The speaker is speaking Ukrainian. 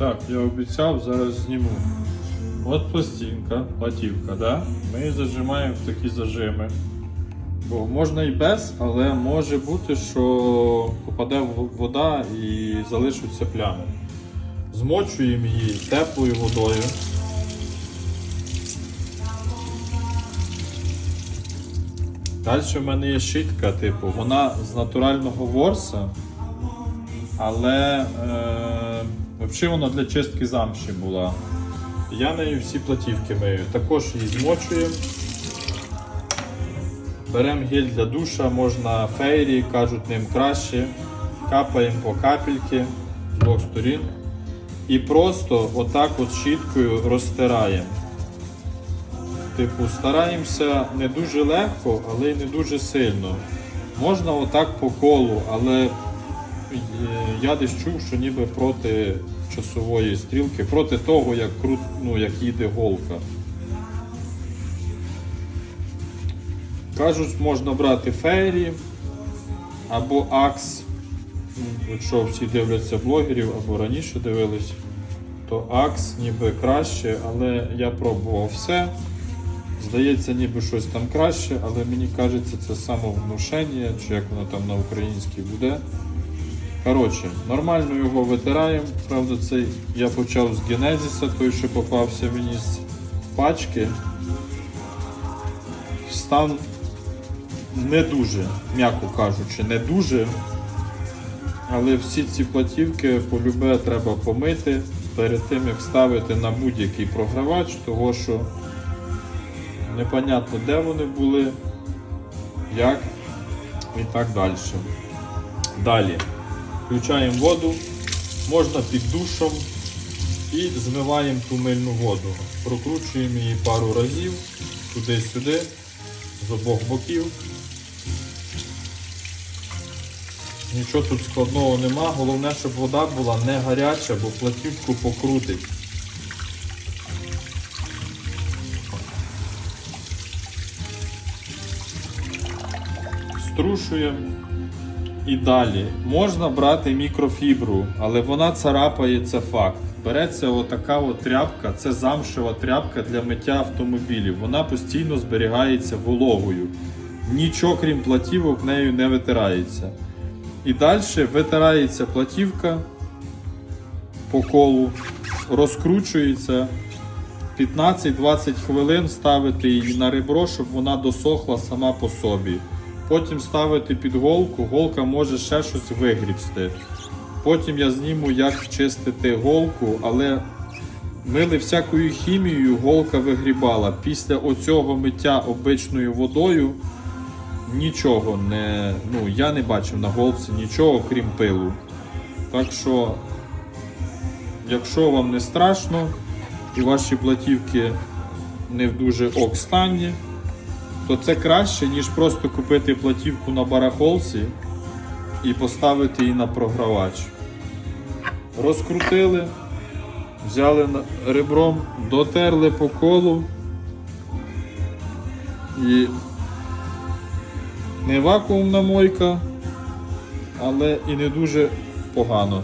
Так, я обіцяв, зараз зніму. От пластинка, платівка, да? Ми її зажимаємо в такі зажими. Бо можна і без, але може бути, що попаде вода і залишаться плями. Змочуємо її теплою водою. Далі в мене є щітка, типу, вона з натурального ворса, але е, взагалі вона для чистки замші була. Я нею всі платівки мию. Також її змочуємо. Беремо гель для душа, можна фейрі, кажуть ним краще. Капаємо по капельки з двох сторін. І просто отак от щіткою розтираємо. Типу, стараємося не дуже легко, але й не дуже сильно. Можна отак по колу, але я десь чув, що ніби проти часової стрілки, проти того, як, крут, ну, як їде голка. Кажуть, можна брати фейрі або акс. Ну, Якщо всі дивляться блогерів або раніше дивились, то акс ніби краще, але я пробував все. Здається, ніби щось там краще, але мені кажеться, це самовнушення, чи як воно там на українській буде. Коротше, нормально його витираємо. Правда, цей я почав з Генезіса, той, що попався мені з пачки. Стан не дуже, м'яко кажучи, не дуже. Але всі ці платівки полюбе треба помити перед тим, як ставити на будь-який програвач, того що непонятно де вони були, як і так далі. Далі. Включаємо воду, можна під душом і змиваємо ту мильну воду. Прокручуємо її пару разів туди-сюди, з обох боків. Нічого тут складного нема, головне, щоб вода була не гаряча, бо платівку покрутить. Струшуємо і далі. Можна брати мікрофібру, але вона царапає, це факт. Береться отака от тряпка, це замшева тряпка для миття автомобілів. Вона постійно зберігається вологою. Нічого крім платівок нею не витирається. І далі витирається платівка по колу, розкручується. 15-20 хвилин ставити її на ребро, щоб вона досохла сама по собі. Потім ставити під голку, голка може ще щось вигрібсти. Потім я зніму, як чистити голку, але мили всякою хімією, голка вигрібала. Після оцього миття обичною водою нічого не. Ну, я не бачив на голці нічого, крім пилу. Так що, якщо вам не страшно і ваші платівки не в дуже ок стані, то це краще, ніж просто купити платівку на барахолці і поставити її на програвач. Розкрутили, взяли ребром, дотерли по колу і не вакуумна мойка, але і не дуже погано.